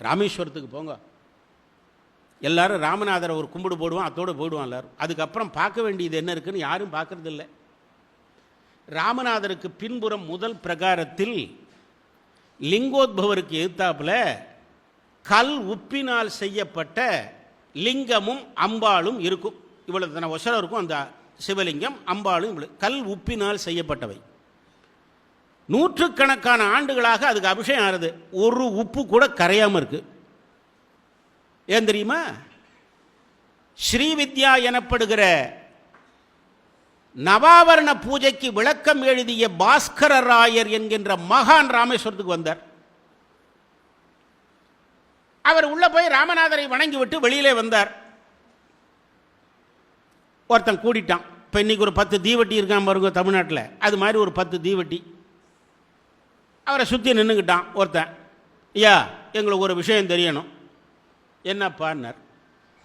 ராமேஸ்வரத்துக்கு போங்க. எல்லாரும் ராமநாதரை ஒரு கும்பிடு போடுவான் அத்தோடு போடுவான் எல்லாரும். அதுக்கப்புறம் பார்க்க வேண்டியது என்ன இருக்குன்னு யாரும் பார்க்கறது இல்லை ராமநாதருக்கு பின்புறம் முதல் பிரகாரத்தில் லிங்கோத்பவருக்கு எதிர்த்தாப்புல கல் உப்பினால் செய்யப்பட்ட லிங்கமும் அம்பாளும் இருக்கும். இவ்வளவு தன ஒசரம் இருக்கும் அந்த சிவலிங்கம் அம்பாளும் இவ்வளவு. கல் உப்பினால் செய்யப்பட்டவை. நூற்றுக்கணக்கான ஆண்டுகளாக அதுக்கு அபிஷேகம் ஆறுது ஒரு உப்பு கூட கரையாமல் இருக்கு. ஏன் தெரியுமா? ஸ்ரீவித்யா எனப்படுகிற நவாவரண பூஜைக்கு விளக்கம் எழுதிய பாஸ்கர ராயர் என்கின்ற மகான் ராமேஸ்வரத்துக்கு வந்தார். அவர் உள்ள போய் ராமநாதரை வணங்கி விட்டு வெளியிலே வந்தார். ஒருத்தன் கூடிட்டான். இப்போ இன்னைக்கு ஒரு பத்து தீவட்டி இருக்கான் பாருங்க தமிழ்நாட்டில். அது மாதிரி ஒரு பத்து தீவட்டி. அவரை சுற்றி நின்றுக்கிட்டான் ஒருத்தன். ஐயா எங்களுக்கு ஒரு விஷயம் தெரியணும். என்னப்பான்னார்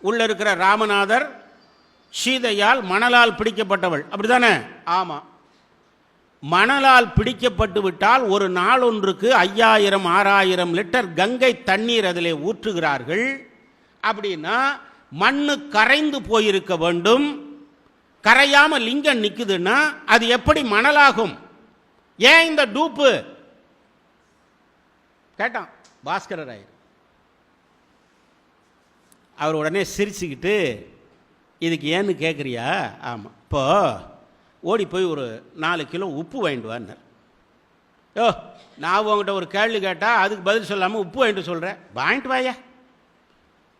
உள்ளே இருக்கிற ராமநாதர் சீதையால் மணலால் பிடிக்கப்பட்டவள். அப்படிதானே? ஆமாம் மணலால் பிடிக்கப்பட்டு விட்டால் ஒரு நாள் ஒன்றுக்கு ஐயாயிரம் ஆறாயிரம் லிட்டர் கங்கை தண்ணீர் அதில் ஊற்றுகிறார்கள். அப்படின்னா மண்ணு கரைந்து போயிருக்க வேண்டும். கரையாமல் லிங்கம் நிற்குதுன்னா அது எப்படி மணலாகும்? ஏன் இந்த டூப்பு? கேட்டான் பாஸ்கர ராயர் அவர் உடனே சிரிச்சுக்கிட்டு இதுக்கு ஏன்னு கேட்குறியா ஆமாம் இப்போ ஓடி போய் ஒரு நாலு கிலோ உப்பு வாங்கிட்டு வான்னார் யோ நான் உங்ககிட்ட ஒரு கேள்வி கேட்டால் அதுக்கு பதில் சொல்லாமல் உப்பு வாங்கிட்டு சொல்கிறேன் வாங்கிட்டு வாயா?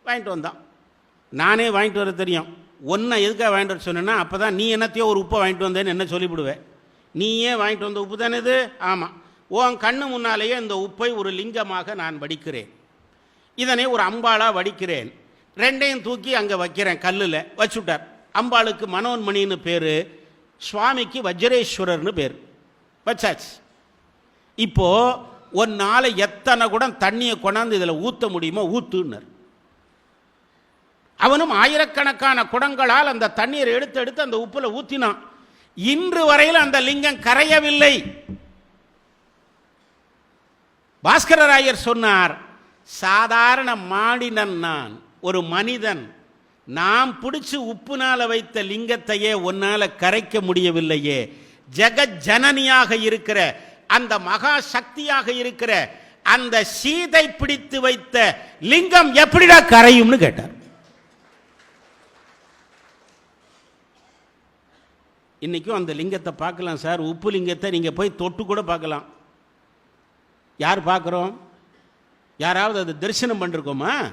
வாங்கிட்டு வந்தான். நானே வாங்கிட்டு வர தெரியும். ஒன்றை எதுக்காக வாங்கிட்டு வர சொன்னேன்னா அப்போ தான் நீ என்னத்தையோ ஒரு உப்பை வாங்கிட்டு வந்தேன்னு என்ன சொல்லிவிடுவேன் நீயே வாங்கிட்டு வந்த உப்பு தானே இது? ஆமாம் உன் கண்ணு முன்னாலேயே இந்த உப்பை ஒரு லிங்கமாக நான் வடிக்கிறேன். இதனை ஒரு அம்பாளாக வடிக்கிறேன். ரெண்டையும் தூக்கி அங்கே வைக்கிறேன் கல்லில். வச்சுட்டார். அம்பாளுக்கு மனோன்மணின்னு பேர். சுவாமிக்கு வஜ்ரேஸ்வரர்னு பேர். வச்சாச்சு. இப்போது ஒரு நாளை எத்தனை குடம் தண்ணியை கொண்டாந்து இதில் ஊற்ற முடியுமோ ஊத்துன்னார். அவனும் ஆயிரக்கணக்கான குடங்களால் அந்த தண்ணீரை எடுத்து எடுத்து அந்த உப்பில் ஊற்றினான் இன்று வரையில் அந்த லிங்கம் கரையவில்லை. பாஸ்கரராயர் சொன்னார் சாதாரண மாடினன் நான் ஒரு மனிதன். நாம் பிடிச்சு உப்புனால வைத்த லிங்கத்தையே உன்னால கரைக்க முடியவில்லையே. ஜெகத் ஜனனியாக இருக்கிற அந்த மகா சக்தியாக இருக்கிற அந்த சீதை பிடித்து வைத்த லிங்கம் எப்படிடா கரையும்னு கேட்டார். இன்னைக்கும் அந்த லிங்கத்தை பார்க்கலாம் சார். உப்பு லிங்கத்தை நீங்கள் போய் தொட்டு கூட பார்க்கலாம். யார் பார்க்குறோம்? யாராவது அது தரிசனம் பண்ணிருக்கோமா?